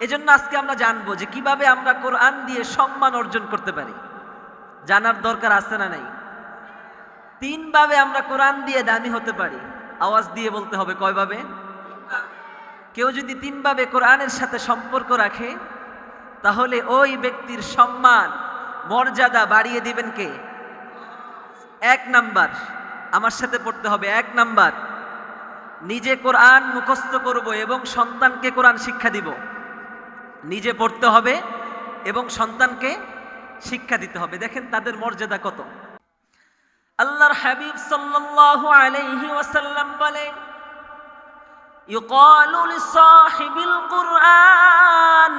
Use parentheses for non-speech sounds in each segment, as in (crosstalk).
এজন্য আজকে আমরা জানব যে কীভাবে আমরা কোরআন দিয়ে সম্মান অর্জন করতে পারি। জানার দরকার আছে না নাই? তিনভাবে আমরা কোরআন দিয়ে দামি হতে পারি। আওয়াজ দিয়ে বলতে হবে কয়ভাবে? কেউ যদি তিনভাবে কোরআনের সাথে সম্পর্ক রাখে, তাহলে ওই ব্যক্তির সম্মান, মর্যাদা বাড়িয়ে দিবেন কে? এক নাম্বার। আমার সাথে পড়তে হবে এক নাম্বার। নিজে কোরআন মুখস্থ করব এবং সন্তানকে কোরআন শিক্ষা দিব। নিজে পড়তে হবে এবং সন্তানকে শিক্ষা দিতে হবে দেখেন তাদের মর্যাদা কত আল্লাহর হাবিব সাল্লাল্লাহু আলাইহি ওয়াসাল্লাম বলেন يقال لصاحب القرآن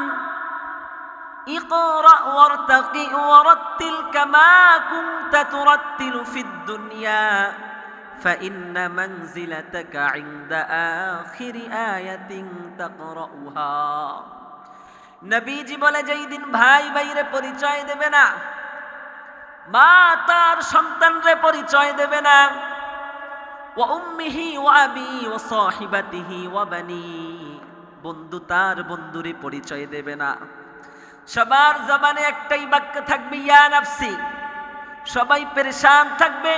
اقرأ وارتقي ورتل كما كنت ترتل في الدنيا فإن منزلتك عند آخر آية تقرأها নবীজি বলে, যেই দিন ভাই ভাইরে পরিচয় দেবে না, মা তার সন্তানরে পরিচয় দেবে না, ওয়া উম্মিহি ও আবি ওয়া সাহিবাতিহি ওয়া বানি, বন্ধু তার বন্ধুরে পরিচয় দেবে না। সবার জবানে একটাই বাক্য থাকবে, ইয়া নাফসি। সবাই পেরেশান থাকবে,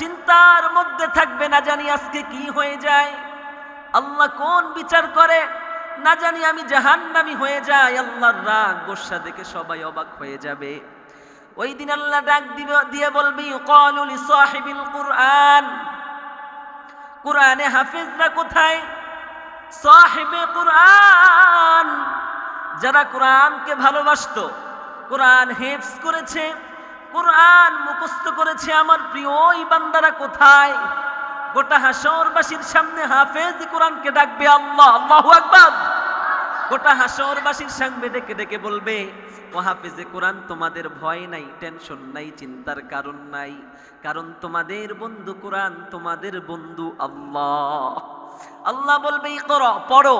চিন্তার মধ্যে থাকবে, না জানি আজকে কি হয়ে যায়, আল্লাহ কোন বিচার করে? না জানি আমি জাহান্নামি হয়ে যাই, আল্লাহর রাগ, গোসা দেখে সবাই অবাক হয়ে যাবে। ওই দিন আল্লাহ ডাক দিয়ে বলবি ক্বালু লিসাহিবিল কুরআন। কোরআনে হাফিজরা কোথায়? সাহিবে কোরআন। যারা কোরআনকে ভালোবাসতো, কোরআন হেফস করেছে, কোরআন মুখস্থ করেছে, আমার প্রিয় বান্দারা কোথায়? গোটা হাসরবাসীর সামনে হাফেজ কোরআনকে ডাকবে আল্লাহ, আল্লাহু আকবার। গোটা হাসরবাসীর সামনে ডেকে ডেকে বলবে, ও হাফেজে কোরআন, তোমাদের ভয় নাই, টেনশন নাই, চিন্তার কারণ নাই। কারণ তোমাদের বন্ধু কোরআন, তোমাদের বন্ধু আল্লাহ। আল্লাহ বলবে ই করো পড়ো।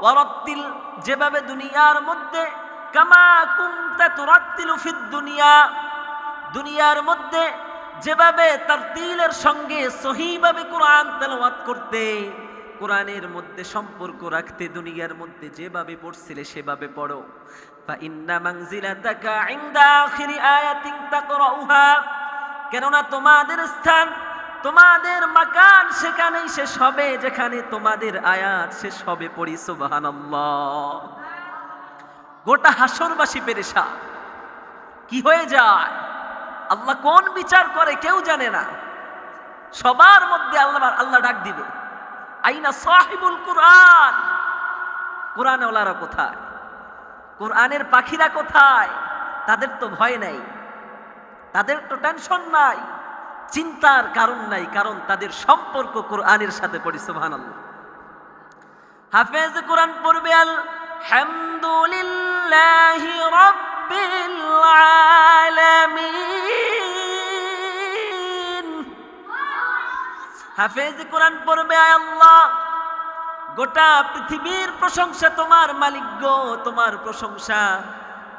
ওয়ারাত্তিল, যেভাবে দুনিয়ার মধ্যে, কামা কুনতা তুরাত্তিলু ফিদ দুনিয়া। দুনিয়ার মধ্যে যেভাবে তার তিলের সঙ্গে সহিভাবে কোরআন তেলাওয়াত করতে, কোরআনের মধ্যে সম্পর্ক রাখতে, দুনিয়ার মধ্যে যেভাবে পড়ছিলে সেভাবে পড়ো। ফা ইন্না মানজিলাতাকা ইনদা আখিরি আয়াতিন তাকরাউহা। কেননা তোমাদের স্থান, তোমাদের মাকান সেখানেই শেষ হবে, যেখানে তোমাদের আয়াত শেষ হবে পড়ি, সুবহানাল্লাহ। গোটা হাসরবাসী পেরেশা কি হয়ে যায়? আল্লাহ কোন বিচার করে কেউ জানে না। সবার মধ্যে আল্লাহ আল্লাহ ডাক দিবে। আইনা সাহিবুল কোরআন। কোরআনওয়ালারা কোথায়? কোরআনের পাখিরা কোথায়? তাদের তো ভয় নাই। তাদের তো টেনশন নাই। চিন্তার কারণ নাই, কারণ তাদের সম্পর্ক কোরআনের সাথে পড়ি, সুবহানাল্লাহ। হাফেজ কোরআন পড়বে, আল হামদুলিল্লাহি আলামিন হাফেজ কোরআন পড়বে আল্লাহ। গোটা পৃথিবীর প্রশংসা তোমার মালিক গো, তোমার প্রশংসা।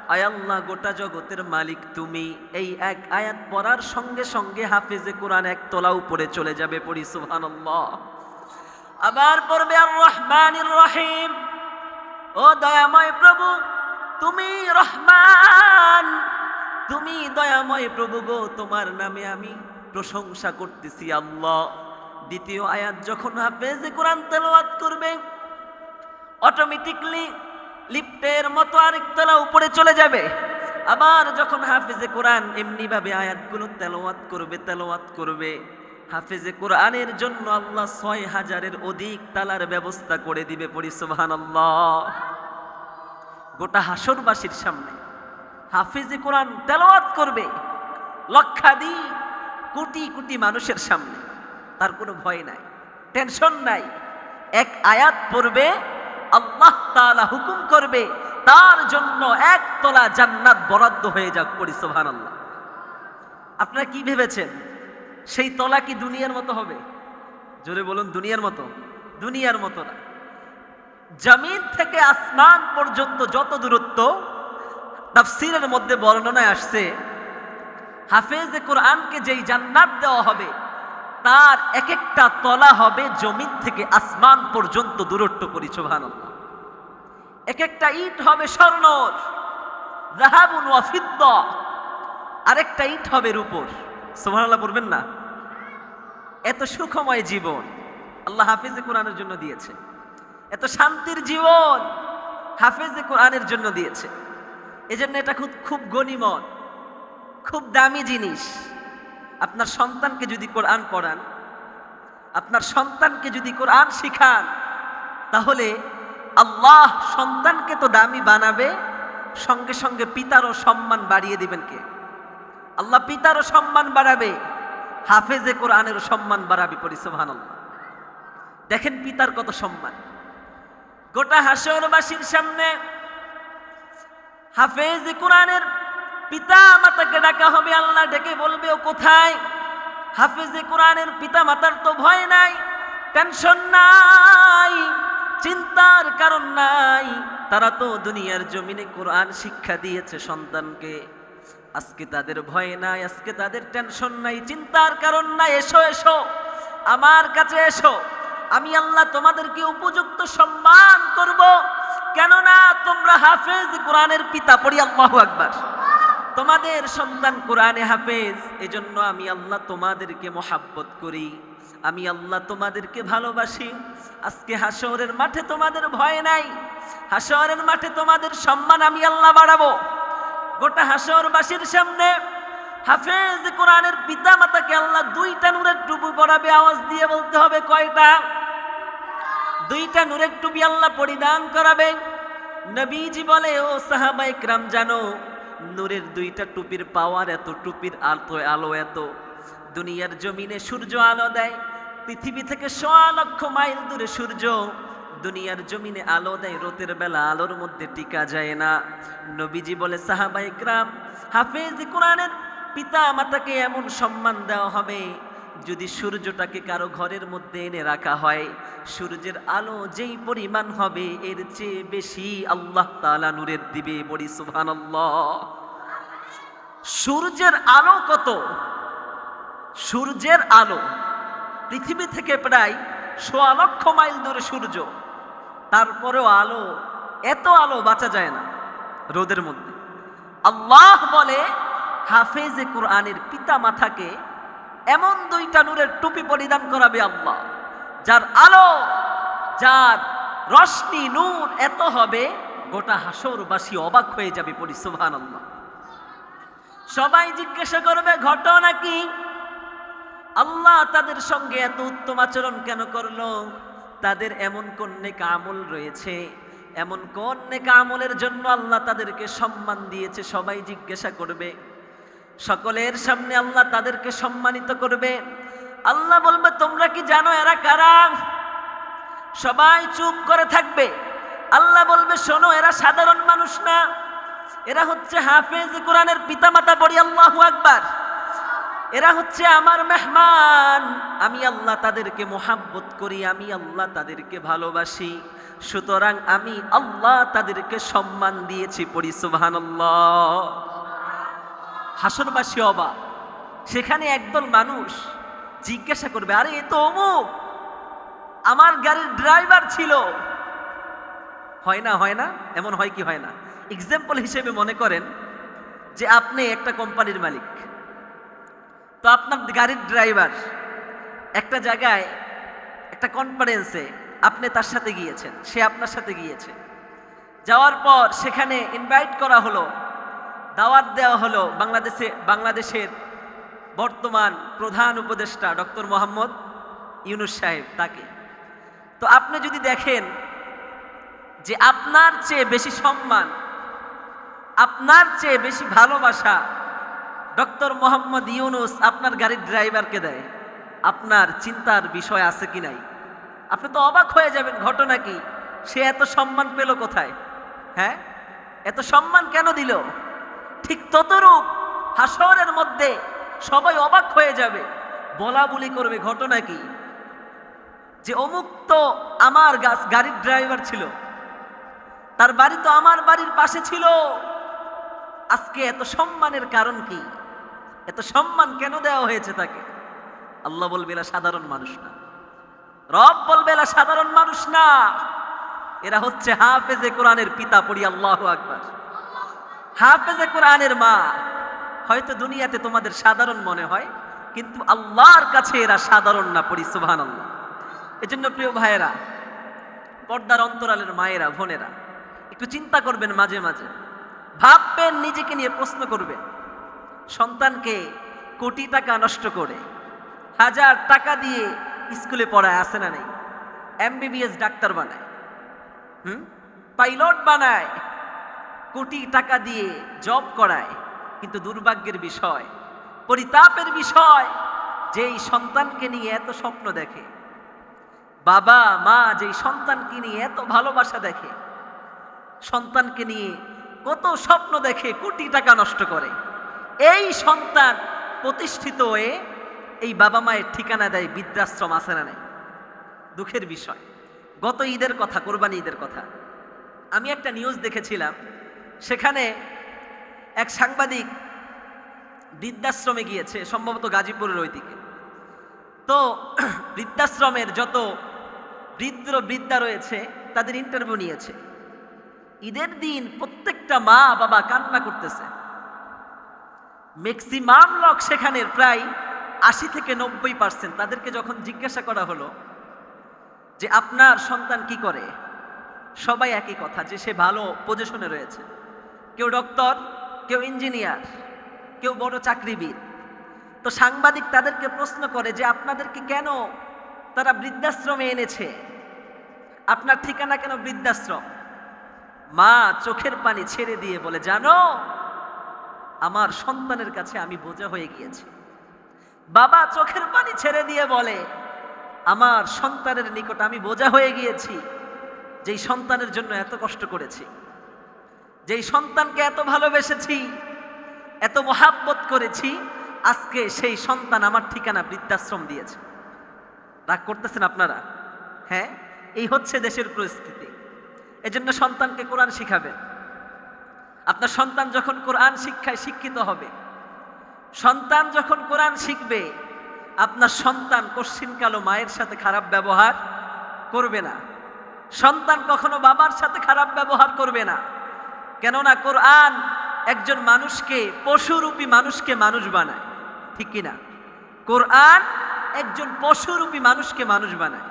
আয় আল্লাহ, গোটা জগতের মালিক তুমি। এই এক আয়াত পড়ার সঙ্গে সঙ্গে হাফেজে কোরআন এক তলা উপরে চলে যাবে পড়ি, সুবহানাল্লাহ। আবার পড়বে আর রহমানির রহিম। ও দয়াময় প্রভু তুমি রহমান, তুমি দয়াময় প্রভু গো, তোমার নামে আমি প্রশংসা করতেছি আল্লাহ। দ্বিতীয় আয়াত, যখন হাফেজে কোরআন তেলাওয়াত করবে অটোমেটিকলি লিফটের মতো আরেক তলা উপরে চলে যাবে। আবার যখন হাফেজে কোরআন এমনিভাবে আয়াতগুলো তেলাওয়াত করবে তেলাওয়াত করবে, হাফেজে কোরআনের জন্য আল্লাহ ছয় হাজারের অধিক তালার ব্যবস্থা করে দিবে, পড়ি সুবহানাল্লাহ। গোটা হাসরবাসীর সামনে। হাফিজে কোরআন তেলাওয়াত করবে লক্ষাধিক কোটি কোটি মানুষের সামনে। তার কোনো ভয় নাই, টেনশন নাই। এক আয়াত পড়বে, আল্লাহ তাআলা হুকুম করবে, তার জন্য এক তলা জান্নাত বরাদ্দ হয়ে যাক পড়ি, সুবহানাল্লাহ। আপনারা কি ভেবেছেন? সেই তলা কি দুনিয়ার মতো হবে? জোরে বলুন, দুনিয়ার মতো? দুনিয়ার মতো না। জমিন থেকে আসমান পর্যন্ত যত দূরত্ব, তাফসিরের মধ্যে বর্ণনায় আসছে, হাফেজে কোরআনকে যেই জান্নাত দেওয়া হবে, তার এক একটা তলা হবে জমিন থেকে আসমান পর্যন্ত দূরত্ব করি সুবহানাল্লাহ। এক একটা ইট হবে স্বর্ণর রাহাবুন ওয়াফিদ্দ আরেকটা ইট হবে রূপর। সুবহানাল্লাহ পড়বেন না? এত সুখময় জীবন আল্লাহ হাফিজে কোরআনের জন্য দিয়েছে। এত শান্তির জীবন হাফিজে কোরআনের জন্য দিয়েছে। এজন্য এটা খুব খুব গণিমত, খুব দামি জিনিস। আপনার সন্তানকে যদি কোরআন পড়ান, আপনার সন্তানকে যদি কোরআন শিখান, তাহলে আল্লাহ সন্তানকে তো দামি বানাবে, সঙ্গে সঙ্গে পিতারও সম্মান বাড়িয়ে দিবেন কে? আল্লাহ পিতারও সম্মান বাড়াবে, হাফেজে কোরআনেরও সম্মান বাড়াবে পরি সুবহানাল্লাহ। দেখেন পিতার কত সম্মান। গোটা হাসরবাসীর সামনে হাফেজ কোরআনের পিতা মাতাকে ডাকা হবে, আল্লাহ ডেকে বলবে, ও কোথায়? হাফেজে কোরআনের পিতা মাতার তো ভয় নাই টেনশন নাই, চিন্তার কারণ নাই। তারা তো দুনিয়ার জমিনে কোরআন শিক্ষা দিয়েছে সন্তানকে। আজকে তাদের ভয় নাই, আজকে তাদের টেনশন নাই, চিন্তার কারণ নাই। এসো এসো, আমার কাছে এসো। আমি আল্লাহ তোমাদেরকে উপযুক্ত সম্মান করব। কেননা তোমরা হাফেজ, কোরআনের পিতা, পড়ি আল্লাহ আকবার। তোমাদের সন্তান কোরআনে হাফেজ, এজন্য আমি আল্লাহ তোমাদেরকে মোহাব্বত করি। আমি আল্লাহ তোমাদেরকে ভালোবাসি। আজকে হাসরের মাঠে তোমাদের ভয় নাই। হাসরের মাঠে তোমাদের সম্মান আমি আল্লাহ বাড়াবো। গোটা হাসরবাসীর সামনে হাফেজ, কোরআনের পিতা মাতাকে আল্লাহ দুইটা নূরের টুপু পড়াবে আওয়াজ দিয়ে বলতে হবে কয়টা? দুইটা নূরের টুপি আল্লাহ পরিধান করাবে নবীজি বলে, ও সাহাবাই ক্রাম জানো, নূরের দুইটা টুপির পাওয়ার এত, টুপির আলো আলো এত। দুনিয়ার জমিনে সূর্য আলো দেয়, পৃথিবী থেকে সোয়া লক্ষ মাইল দূরে সূর্য। দুনিয়ার জমিনে আলো দেয়, রোতের বেলা আলোর মধ্যে টিকা যায় না। নবীজি বলে সাহাবাই ক্রাম হাফেজ কোরআনের পিতা মাতাকে এমন সম্মান দেওয়া হবে যদি সূর্যটাকে কারও ঘরের মধ্যে এনে রাখা হয়, সূর্যের আলো যেই পরিমাণ হবে, এর চেয়ে বেশি আল্লাহ তাআলা নূরের দিবে বড়ি সুবহানাল্লাহ। সূর্যের আলো কত? সূর্যের আলো পৃথিবী থেকে প্রায় সোয়া লক্ষ মাইল দূরে সূর্য। তারপরেও আলো, এত আলো বাঁচা যায় না রোদের মধ্যে। আল্লাহ বলে, হাফেজে কোরআনের পিতা মাথাকে এমন দুইটা নূরের টুপি পরিধান করাবে আল্লাহ, যার আলো, যার রশ্মি নূর এত হবে, গোটা হাসরবাসী অবাক হয়ে যাবে সুবহান আল্লাহ সবাই জিজ্ঞাসা করবে, ঘটনা কি? আল্লাহ তাদের সঙ্গে এত উত্তম আচরণ কেন করল? তাদের এমন কোন নেকা আমল রয়েছে? এমন কোন নেকা আমলের জন্য আল্লাহ তাদেরকে সম্মান দিয়েছে? সবাই জিজ্ঞাসা করবে। সকলের সামনে আল্লাহ তাদেরকে সম্মানিত করবে। আল্লাহ বলবে, তোমরা কি জানো এরা কারা? সবাই চুপ করে থাকবে। আল্লাহ বলবে, শোনো, এরা সাধারণ মানুষ না। এরা হচ্ছে হাফেজ কোরআনের পিতামাতা পড়ি আল্লাহু আকবার। এরা হচ্ছে আমার মেহমান। আমি আল্লাহ তাদেরকে মোহাব্বত করি, আমি আল্লাহ তাদেরকে ভালোবাসি। সুতরাং আমি আল্লাহ তাদেরকে সম্মান দিয়েছি পড়ি, সুবহানাল্লাহ। হাসরবাসী অবা সেখানে একদল মানুষ জিজ্ঞাসা করবে, আরে, এ তো অমুক। আমার গাড়ির ড্রাইভার ছিল। হয় না হয় না, এমন হয় কি হয় না। এক্সাম্পল হিসেবে মনে করেন যে আপনি একটা কোম্পানির মালিক। তো আপনার গাড়ির ড্রাইভার একটা জায়গায়, একটা কনফারেন্সে আপনি তার সাথে গিয়েছেন, সে আপনার সাথে গিয়েছে। যাওয়ার পর সেখানে ইনভাইট করা হলো। দাওয়াত দেওয়া হলো বাংলাদেশে, বাংলাদেশের বর্তমান প্রধান উপদেষ্টা ডক্টর মোহাম্মদ ইউনুস সাহেব তাকে। তো আপনি যদি দেখেন যে আপনার চেয়ে বেশি সম্মান, আপনার চেয়ে বেশি ভালোবাসা ডক্টর মোহাম্মদ ইউনুস আপনার গাড়ির ড্রাইভারকে দেয়, আপনার চিন্তার বিষয় আছে কি নাই? আপনি তো অবাক হয়ে যাবেন ঘটনা কি? সে এত সম্মান পেল কোথায়? হ্যাঁ? এত সম্মান কেন দিল? ঠিক ততরূপ হাসরের মধ্যে সবাই অবাক হয়ে যাবে। বলা বলি করবে, ঘটনা কি? যে অমুক তো আমার গাছ, গাড়ির ড্রাইভার ছিল। তার বাড়ি তো আমার বাড়ির পাশে ছিল। আজকে এত সম্মানের কারণ কি? এত সম্মান কেন দেওয়া হয়েছে তাকে? আল্লাহ বলবে, এরা সাধারণ মানুষ না। রব বলবে, এরা সাধারণ মানুষ না। এরা হচ্ছে হাফেজে কোরআনের পিতা, পড়ি আল্লাহ আকবার। হাফেজে কোরআনের মা। হয়তো দুনিয়াতে তোমাদের সাধারণ মনে হয়, কিন্তু আল্লাহর কাছে এরা সাধারণ না পড়ি সুবহান আল্লাহ এজন্য প্রিয় ভাইয়েরা, পর্দার অন্তরালের মায়েরা, বোনেরা, একটু চিন্তা করবেন মাঝে মাঝে। ভাববেন, নিজেকে নিয়ে প্রশ্ন করবেন। সন্তানকে কোটি টাকা নষ্ট করে, হাজার টাকা দিয়ে স্কুলে পড়ায় আসে না নেই? এমবিবিএস ডাক্তার বানায়। হুম? পাইলট বানায়। কোটি টাকা দিয়ে জব করায়, কিন্তু দুর্ভাগ্যের বিষয়, পরিতাপের বিষয়, যেই সন্তানকে নিয়ে এত স্বপ্ন দেখে। বাবা, মা যেই সন্তানকে নিয়ে এত ভালোবাসা দেখে, সন্তানকে নিয়ে কত স্বপ্ন দেখে কোটি টাকা নষ্ট করে। এই সন্তান প্রতিষ্ঠিত হয়ে এই বাবা মায়ের ঠিকানা দেয়, বৃদ্ধাশ্রম আছে না দুঃখের বিষয়, গত ঈদের কথা, কোরবানি ঈদের কথা। আমি একটা নিউজ দেখেছিলাম। সেখানে এক সাংবাদিক বৃদ্ধাশ্রমে গিয়েছে, সম্ভবত গাজীপুরের ওই দিকে তো (clears throat) বৃদ্ধাশ্রমের যত বৃদ্ধ বৃদ্ধা রয়েছে, তাদের ইন্টারভিউ নিয়েছে। ঈদের দিন প্রত্যেকটা মা বাবা কান্না করতেছে। ম্যাক্সিমাম লোক সেখানে প্রায় আশি থেকে নব্বই পার্সেন্ট তাদেরকে যখন জিজ্ঞাসা করা হলো যে, আপনার সন্তান কি করে? সবাই একই কথা, যে সে ভালো পজিশনে রয়েছে। কেউ ডক্টর, কেউ ইঞ্জিনিয়ার, কেউ বড় চাকরিবিদ। তো সাংবাদিক তাদেরকে প্রশ্ন করে যে আপনাদেরকে কেন তারা বৃদ্ধাশ্রমে এনেছে? আপনার ঠিকানা কেন বৃদ্ধাশ্রম? মা চোখের পানি ছেড়ে দিয়ে বলে, জানো, আমার সন্তানের কাছে আমি বোঝা হয়ে গিয়েছি। বাবা চোখের পানি ছেড়ে দিয়ে বলে, আমার সন্তানের নিকট আমি বোঝা হয়ে গিয়েছি যেই সন্তানের জন্য এত কষ্ট করেছি। যেই সন্তানকে এত ভালোবেসেছি, এত মহাব্বত করেছি, আজকে সেই সন্তান আমার ঠিকানা বৃদ্ধাশ্রম দিয়েছে। রাগ করতেছেন আপনারা? হ্যাঁ? এই হচ্ছে দেশের পরিস্থিতি। এজন্য সন্তানকে কোরআন শিখাবেন। আপনার সন্তান যখন কোরআন শিক্ষায় শিক্ষিত হবে, সন্তান যখন কোরআন শিখবে, আপনার সন্তান কশ্চিনকালো মায়ের সাথে খারাপ ব্যবহার করবে না। সন্তান কখনো বাবার সাথে খারাপ ব্যবহার করবে না। কেননা কোরআন একজন মানুষকে, পশুরূপী মানুষকে মানুষ বানায়। ঠিক কিনা? কোরআন একজন পশুরূপী মানুষকে মানুষ বানায়।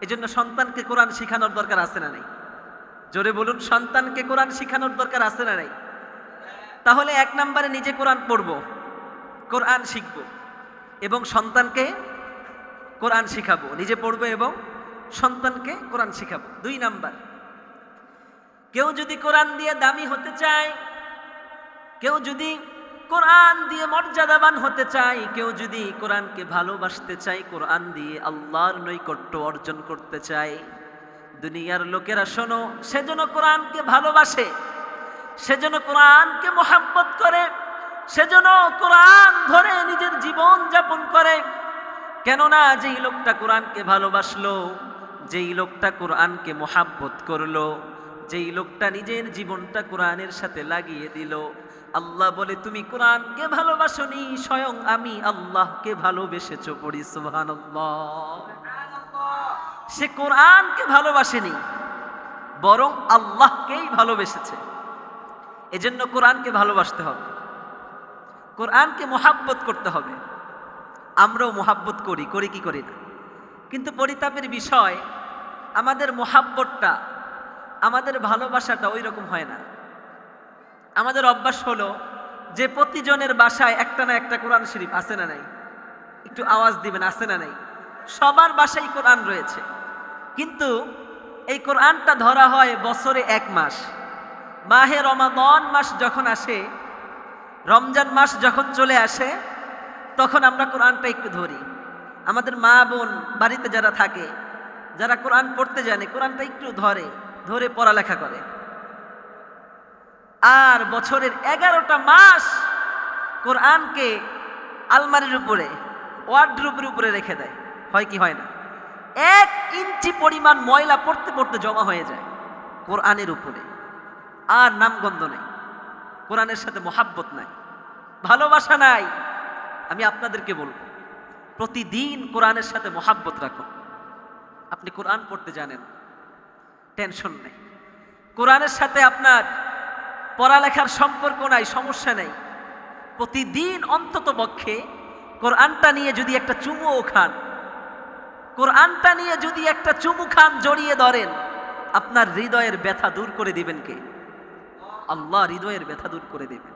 এজন্য সন্তানকে কোরআন শেখানোর দরকার আছে না নাই? জোরে বলুন, সন্তানকে কোরআন শেখানোর দরকার আছে না নাই? তাহলে এক নম্বরে নিজে কোরআন পড়ব, কোরআন শিখব এবং সন্তানকে কোরআন শিখাবো। নিজে পড়ব এবং সন্তানকে কোরআন শিখাবো। দুই নাম্বার। কেউ যদি কোরআন দিয়ে দামি হতে চায়, কেউ যদি কোরআন দিয়ে মর্যাদাবান হতে চায়, কেউ যদি কোরআনকে ভালোবাসতে চায়, কোরআন দিয়ে আল্লাহর নৈকট্য অর্জন করতে চায়। দুনিয়ার লোকেরা শোনো সেজন্য কোরআনকে ভালোবাসে সেজন্য কোরআনকে মোহাব্বত করে সেজন্য কোরআন ধরে নিজের জীবন যাপন করে। কেননা যেই লোকটা কোরআনকে ভালোবাসলো, যেই লোকটা কোরআনকে মোহাব্বত করল যেই লোকটা নিজের জীবনটা কোরআনের সাথে লাগিয়ে দিল, আল্লাহ বলে, তুমি কোরআনকে ভালোবাসনি, স্বয়ং আমি আল্লাহকে ভালোবেসেছ পড়ি, সুবহানাল্লাহ। সে কোরআনকে ভালোবাসেনি, বরং আল্লাহকেই ভালোবেসেছে। এজন্য কোরআনকে ভালোবাসতে হবে। কোরআনকে মোহাব্বত করতে হবে। আমরাও মোহাব্বত করি করি কি করি না? কিন্তু পরিতাপের বিষয়, আমাদের মোহাব্বতটা আমাদের ভালোবাসাটা ওই রকম হয় না। আমাদের অভ্যাস হলো যে প্রতিজনের বাসায় একটা না একটা কোরআন শরীফ আছে না নাই? একটু আওয়াজ দিবেন, আছে না নাই? সবার বাসায় কোরআন রয়েছে। কিন্তু এই কোরআনটা ধরা হয় বছরে এক মাস। মাহে রমাদন মাস যখন আসে, রমজান মাস যখন চলে আসে, তখন আমরা কোরআনটা একটু ধরি। আমাদের মা বোন বাড়িতে যারা থাকে, যারা কোরআন পড়তে জানে, কোরআনটা একটু ধরে। ধরে পড়ালেখা করে। আর বছরের এগারোটা মাস কোরআনকে আলমারির উপরে ওয়ার্ড্রুপের উপরে রেখে দেয়। হয় কি হয় না? এক ইঞ্চি পরিমাণ ময়লা পড়তে পড়তে জমা হয়ে যায় কোরআনের উপরে। আর নামগন্ধ নেই। কোরআনের সাথে মোহাব্বত নাই। ভালোবাসা নাই। আমি আপনাদেরকে বলব, প্রতিদিন কোরআনের সাথে মোহাব্বত রাখুন। আপনি কোরআন পড়তে জানেন। টেনশন নেই। কোরআনের সাথে আপনার পড়ালেখার সম্পর্ক নাই, সমস্যা নেই। প্রতিদিন অন্তত পক্ষে কোরআনটা নিয়ে যদি একটা চুমুও খান, কোরআনটা নিয়ে যদি একটা চুমু খান জড়িয়ে ধরেন, আপনার হৃদয়ের ব্যথা দূর করে দিবেন কে? আল্লাহ হৃদয়ের ব্যথা দূর করে দেবেন।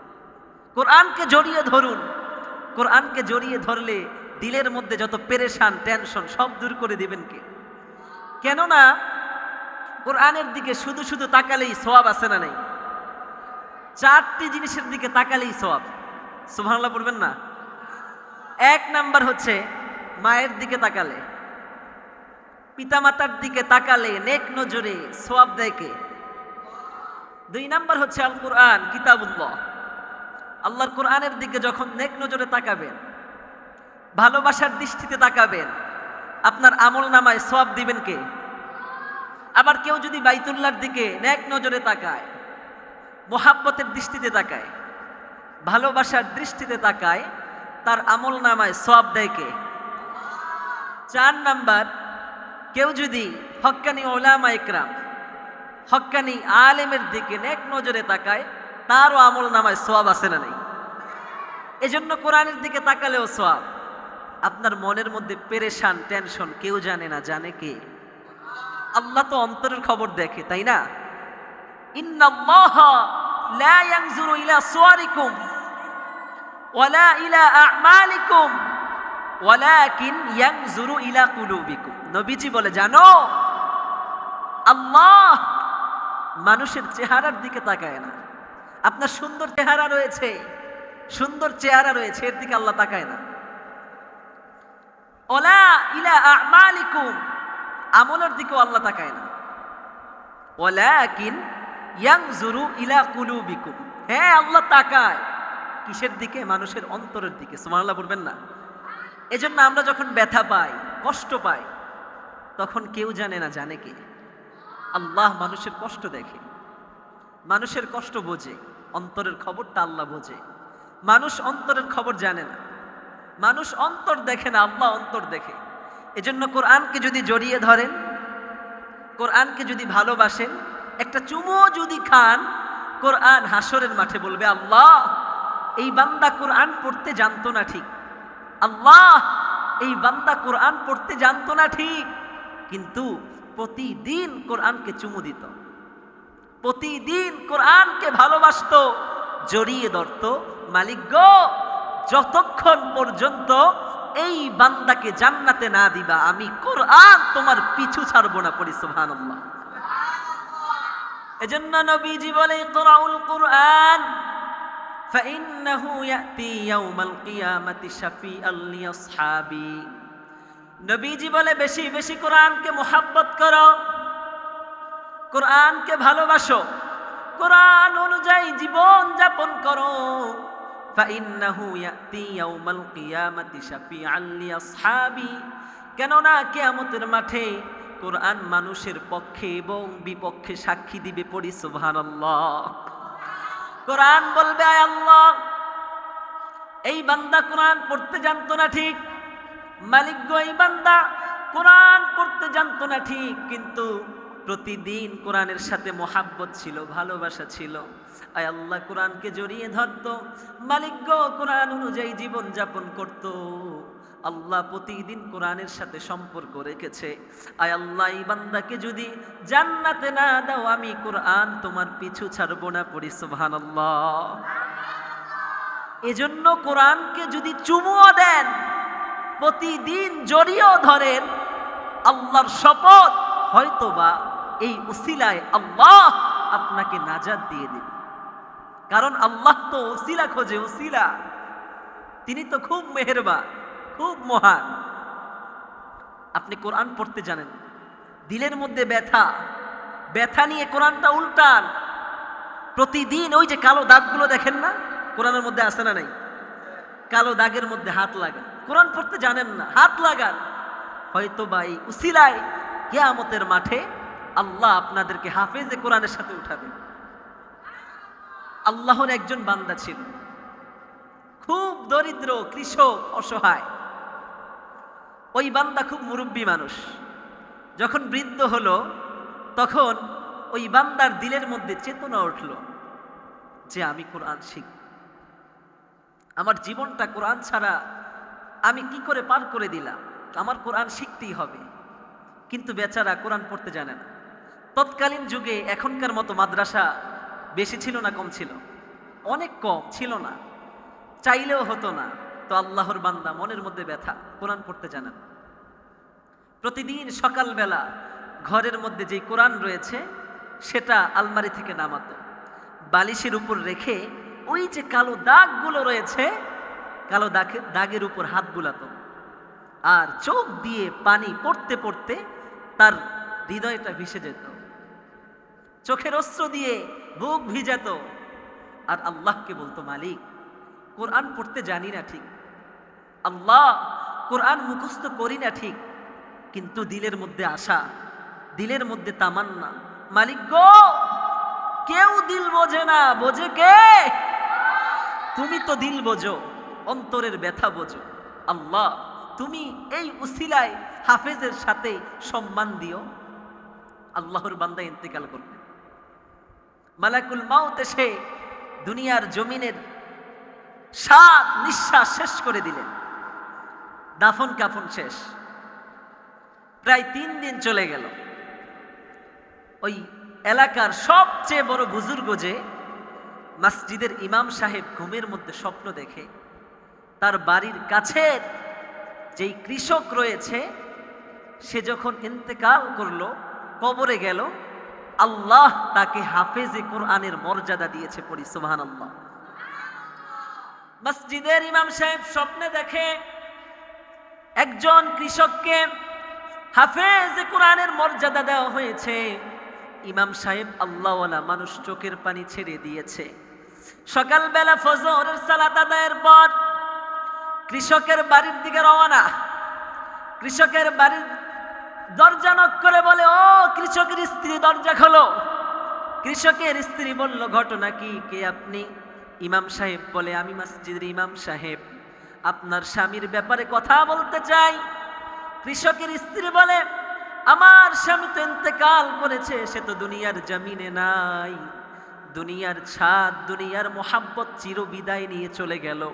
কোরআনকে জড়িয়ে ধরুন। কোরআনকে জড়িয়ে ধরলে দিলের মধ্যে যত পেরেশান, টেনশন সব দূর করে দিবেন কে? কেননা কোরআনের দিকে শুধু শুধু তাকালেই সোয়াব আছে না নেই? চারটি জিনিসের দিকে তাকালেই সোয়াব সুবহানাল্লাহ পড়বেন না? এক নাম্বার হচ্ছে মায়ের দিকে তাকালে। পিতামাতার দিকে তাকালে নেক নজরে সোয়াব দেয় কে? দুই নাম্বার হচ্ছে আল কোরআন কিতাবুল্লাহ। আল্লাহর কোরআনের দিকে যখন নেক নজরে তাকাবেন, ভালোবাসার দৃষ্টিতে তাকাবেন, আপনার আমল নামায় সোয়াব দিবেন কে? আবার কেউ যদি বাইতুল্লার দিকে নেক নজরে তাকায়, মোহাব্বতের দৃষ্টিতে তাকায়, ভালোবাসার দৃষ্টিতে তাকায়, তার আমল নামায় সব দেয় কে? চার নাম্বার, কেউ যদি হক্কানি ওলামা ইকরাম হক্কানি আলেমের দিকে নেক নজরে তাকায়, তারও আমল নামায় সোয়াব আছে না নেই? এজন্য কোরআনের দিকে তাকালেও সোয়াব আপনার মনের মধ্যে পেরেশান, টেনশন, কেউ জানে না, জানে কে? আল্লাহ তো অন্তরের খবর দেখে, তাই না? নবীজি বলে, জানো, আল্লাহ মানুষের চেহারার দিকে তাকায় না। আপনার সুন্দর চেহারা রয়েছে, সুন্দর চেহারা রয়েছে, এর দিকে আল্লাহ তাকায় না। ওলা ইলা আমালিকুম আমলের দিকেও আল্লাহ তাকায় না। ইলা কুলুবিকুম। হ্যাঁ তাকায়। কিসের দিকে? মানুষের অন্তরের দিকে। বলবেন না। এজন্য আমরা যখন ব্যথা পাই, কষ্ট পাই, তখন কেউ জানে না, জানে কে? আল্লাহ মানুষের কষ্ট দেখে। মানুষের কষ্ট বোঝে। অন্তরের খবরটা আল্লাহ বোঝে। মানুষ অন্তরের খবর জানে না। মানুষ অন্তর দেখে না, আল্লাহ অন্তর দেখে। এজন্য কোরআনকে যদি জড়িয়ে ধরেন, কোরআনকে যদি ভালোবাসেন, একটা চুমো যদি খান, কোরআন হাসরের মাঠে বলবে, আল্লাহ, এই বান্দা কোরআন পড়তে জানতো না ঠিক। আল্লাহ, এই বান্দা কোরআন পড়তে জানতো না ঠিক। কিন্তু প্রতিদিন কোরআনকে চুমু দিত। প্রতিদিন কোরআনকে ভালোবাসত, জড়িয়ে ধরত। মালিক গো, যতক্ষণ পর্যন্ত এই বান্দাকে জান্নাতে না দিবা আমি কোরআন তোমার পিছু ছাড়বো না পড়ি সুবহানাল্লাহ এজন্য নবীজি বলে কোরআউল কোরআন فإنه يأتي يوم القيامة شفيعا لأصحابي নবীজি বলে বেশি বেশি কোরআনকে মোহাব্বত করো কোরআনকে ভালোবাসো কোরআন অনুযায়ী জীবন যাপন করো ফাইন্নাহু ইয়াতি ইয়াউমাল কিয়ামাতি শাফিআল লিআসহাবি কেননা কিয়ামতের মাঠে কোরআন মানুষের পক্ষে এবং বিপক্ষে সাক্ষী দিবে পড়ি, সুবহানাল্লাহ। কোরআন বলবে আল্লাহ, এই বান্দা কোরআন পড়তে জানতো না ঠিক। মালিক গো, এই বান্দা কোরআন পড়তে জানতো না ঠিক, কিন্তু প্রতিদিন কোরআনের সাথে মোহাব্বত ছিল, ভালোবাসা ছিল। আয় আল্লাহ, কোরআনকে জড়িয়ে ধরতো। মালিক গো, কোরআন অনুযায়ী জীবন যাপন করত। আল্লাহ প্রতিদিন কোরআনের সাথে সম্পর্ক রেখেছে। আয় আল্লাহ বান্দাকে যদি জান্নাতে না দাও, আমি কোরআন তোমার পিছু ছাড়বো না পড়ি, সুবহানাল্লাহ। এজন্য কোরআনকে যদি চুমুও দেন, প্রতিদিন জড়িয়েও ধরেন, আল্লাহর শপথ হয়তোবা এই উসিলায় আল্লাহ আপনাকে নাজাদ দিয়ে দেবে। কারণ আল্লাহ তো উসিলা খোঁজে, উসিলা। তিনি তো খুব মেহেরবা খুব মহান। আপনি কোরআন পড়তে জানেন, দিলের মধ্যে ব্যথা ব্যথা নিয়ে কোরআনটা উল্টান। প্রতিদিন ওই যে কালো দাগগুলো দেখেন না? কোরআনের মধ্যে আসে না নাই? কালো দাগের মধ্যে হাত লাগান। কোরআন পড়তে জানেন না, হাত লাগান। হয়তো বা এই উসিলায় কেয়ামতের মাঠে আল্লাহ আপনাদেরকে হাফেজে কোরআনের সাথে উঠাবে। আল্লাহর একজন বান্দা ছিল। খুব দরিদ্র, কৃষক, অসহায়। ওই বান্দা খুব মুরব্বী মানুষ। যখন বৃদ্ধ হলো, তখন ওই বান্দার দিলের মধ্যে চেতনা উঠল যে আমি কোরআন শিখ। আমার জীবনটা কোরআন ছাড়া আমি কি করে পার করে দিলাম? আমার কোরআন শিখতেই হবে। কিন্তু বেচারা কোরআন পড়তে জানে না। তৎকালীন যুগে এখনকার মতো মাদ্রাসা বেশি ছিল না, কম ছিল। অনেক কম, ছিল না। চাইলেও হতো না। তো আল্লাহর বান্দা, মনের মধ্যে ব্যথা। কোরআন পড়তে জানে না। প্রতিদিন সকালবেলা ঘরের মধ্যে যে কোরআন রয়েছে, সেটা আলমারি থেকে নামাতো। বালিশের উপর রেখে ওই যে কালো দাগগুলো রয়েছে, কালো দাগে, দাগের উপর হাত বুলাতো। আর চোখ দিয়ে পানি পড়তে পড়তে তার হৃদয়টা ভিসে যেত। চোখের অস্ত্র দিয়ে বুক ভিজাত। আর আল্লাহকে বলতো, মালিক, কোরআন পড়তে জানি না ঠিক। আল্লাহ কোরআন মুখস্থ করি না ঠিক। কিন্তু দিলের মধ্যে আশা, দিলের মধ্যে তামান্না। মালিক গো, কেউ দিল বোঝে না। বোঝে কে? তুমি তো দিল বোঝো, অন্তরের ব্যথা বোঝো। আল্লাহ, তুমি এই উসিলায় হাফেজের সাথে সম্মান দিও। আল্লাহর বান্দা ইন্তেকাল করবে। মালাকুল মাউত এসে দুনিয়ার জমিনের সাত নিঃশ্বাস শেষ করে দিলেন। দাফন কাফন শেষ। প্রায় তিন দিন চলে গেল। ওই এলাকার সবচেয়ে বড় বুজুর্গ যে মসজিদের ইমাম সাহেব ঘুমের মধ্যে স্বপ্ন দেখে, তার বাড়ির কাছের যেই কৃষক রয়েছে, সে যখন ইন্তেকাল করল, কবরে গেল আল্লাহ তাকে হাফেজে কোরআনের মর্যাদা দিয়েছে পড়ি সুবহান আল্লাহ মসজিদের ইমাম সাহেব স্বপ্নে দেখে একজন কৃষককে হাফেজ কোরআনের মর্যাদা দেওয়া হয়েছে। ইমাম সাহেব আল্লাহওয়ালা মানুষ চোখের পানি ছেড়ে দিয়েছে। সকালবেলা ফজরের সালাত আদায়ের পর কৃষকের বাড়ির দিকে রওনা। কৃষকের বাড়ির দরজা নক করে বলে, ও কৃষকের স্ত্রী, দরজা খোলো। কৃষকের স্ত্রী বলল, ঘটনা কি? কে আপনি? ইমাম সাহেব বলে, আমি মসজিদের ইমাম সাহেব। আপনার স্বামীর ব্যাপারে কথা বলতে চাই। কৃষকের স্ত্রী বলে, আমার স্বামী তো ইন্তেকাল করেছে, সে তো দুনিয়ার জমিনে নাই। দুনিয়ার ছাদ, দুনিয়ার মোহাব্বত চির বিদায় নিয়ে চলে গেল।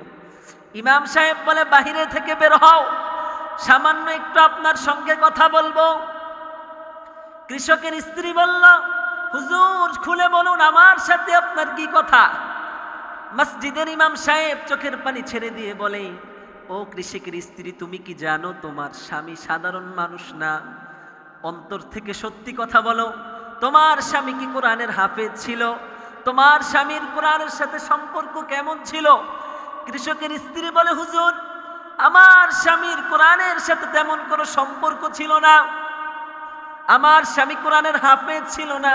ইমাম সাহেব বলে, বাহিরে থেকে বের হও। সামান্য একটু আপনার সঙ্গে কথা বলব। কৃষকের স্ত্রী বলল, হুজুর, খুলে বলুন আমার সাথে আপনার কি কথা? মসজিদের ইমাম সাহেব চোখের পানি ছেড়ে দিয়ে বলে, ও কৃষকের স্ত্রী, তুমি কি জানো তোমার স্বামী সাধারণ মানুষ না? অন্তর থেকে সত্যি কথা বলো, তোমার স্বামী কি কোরআনের হাফেজ ছিল? তোমার স্বামীর কোরআনের সাথে সম্পর্ক কেমন ছিল? কৃষকের স্ত্রী বলে, হুজুর আমার স্বামীর কোরআনের সাথে তেমন কোনো সম্পর্ক ছিল না। আমার স্বামী কোরআনের হাফেজ ছিল না।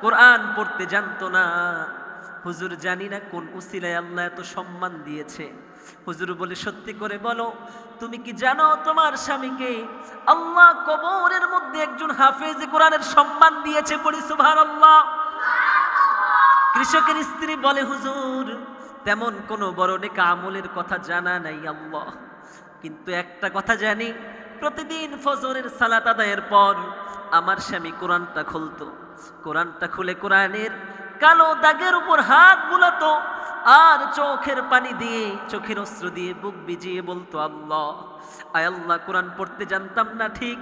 কোরআন পড়তে জানতো না। হুজুর জানি না কোন উসিলায় আল্লাহ এত সম্মান দিয়েছে। হুজুর বলে, সত্যি করে বলো, তুমি কি জানো তোমার স্বামীকে আল্লাহ কবরের মধ্যে একজন হাফেজ কোরআনের সম্মান দিয়েছে পড়ি সুভার আল্লাহ কৃষকের স্ত্রী বলে, হুজুর তেমন কোনো বড় নেকা আমলের কথা জানা নাই আল্লাহ। কিন্তু একটা কথা জানি, প্রতিদিন ফজরের সালাত আদায়ের পর আমার স্বামী কোরআনটা খুলতো। কোরআনটা খুলে কোরআনের কালো দাগের উপর হাত বুলাতো আর চোখের পানি দিয়ে, চোখের অস্ত্র দিয়ে বুক ভিজিয়ে বলতো, আল্লাহ, আয় আল্লাহ, কোরআন পড়তে জানতাম না ঠিক।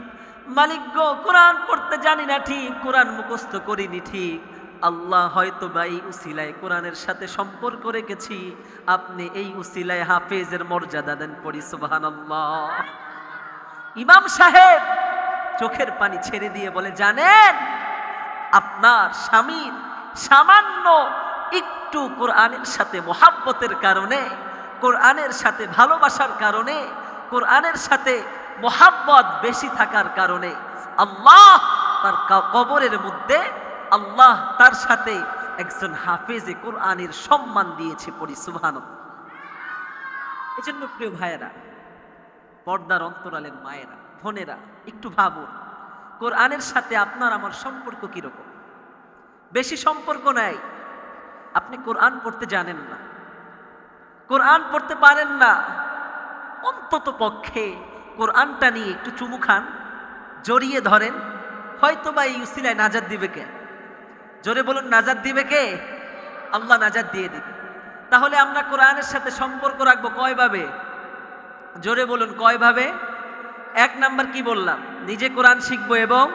মালিক গো, কোরআন পড়তে জানি না ঠিক। কোরআন মুখস্থ করিনি ঠিক। আল্লাহ হয়তো বা এই উসিলায় কোরআনের সাথে সম্পর্ক রেখেছি। আপনি এই উসিলায় হাফেজের মর্যাদা দেন পড়ি সুবাহান ইমাম সাহেব চোখের পানি ছেড়ে দিয়ে বলে, জানেন, আপনার স্বামীর সামান্য একটু কোরআনের সাথে মোহাব্বতের কারণে, কোরআনের সাথে ভালোবাসার কারণে, কোরআনের সাথে মোহাব্বত বেশি থাকার কারণে, আল্লাহ তার কবরের মধ্যে আল্লাহ তার সাথে একজন হাফেজে কোরআনের সম্মান দিয়েছে পড়ি সুবহান এজন্য প্রিয় ভাইয়েরা, পর্দার অন্তরালের মায়েরা, বোনেরা, একটু ভাবুন, কোরআনের সাথে আপনার আমার সম্পর্ক কীরকম? বেশি সম্পর্ক নাই, আপনি কোরআন পড়তে জানেন না। কোরআন পড়তে পারেন না, অন্তত পক্ষে কোরআনটা নিয়ে একটু চুমু খান, জড়িয়ে ধরেন হয়তো বা এই উসিলায় নাজাদ দিবে কে? জোরে বলুন নাজাদ দিবে কে? আল্লাহ নাজাদ দিয়ে দিবে। তাহলে আমরা কোরআনের সাথে সম্পর্ক রাখব কয়ভাবে? জোরে বলুন, কয়ভাবে? এক নাম্বার কি বললাম? নিজে কোরআন শিখব এবং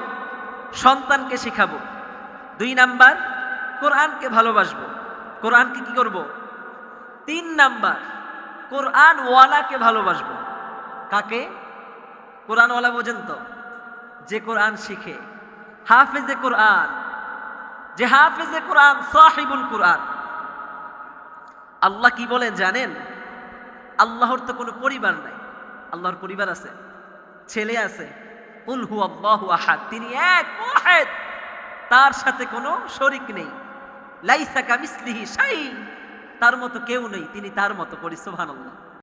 সন্তানকে শিখাবো। দুই নাম্বার, কোরআনকে ভালোবাসবো। কোরআনকে কি করব? তিন নাম্বার কোরআন ওয়ালাকে ভালোবাসবো। কাকে? কোরআনওয়ালা পর্যন্ত। যে কোরআন শিখে। হাফেজে কোরআন। যে হাফেজে কোরআন, সাহিবুল কোরআন। আল্লাহ কি বলেন জানেন? আল্লাহর তো কোনো পরিবার নাই। আল্লাহর পরিবার আছে, ছেলে আছে। উল হু আল্লাহু আহাদ, তিনি এক ওয়াহেদ। তার সাথে কোনো শরিক নেই। লাইসা কামিসলিহি শাই তার মতো কেউ নেই, তিনি তার মতো করি, সুবহানাল্লাহ।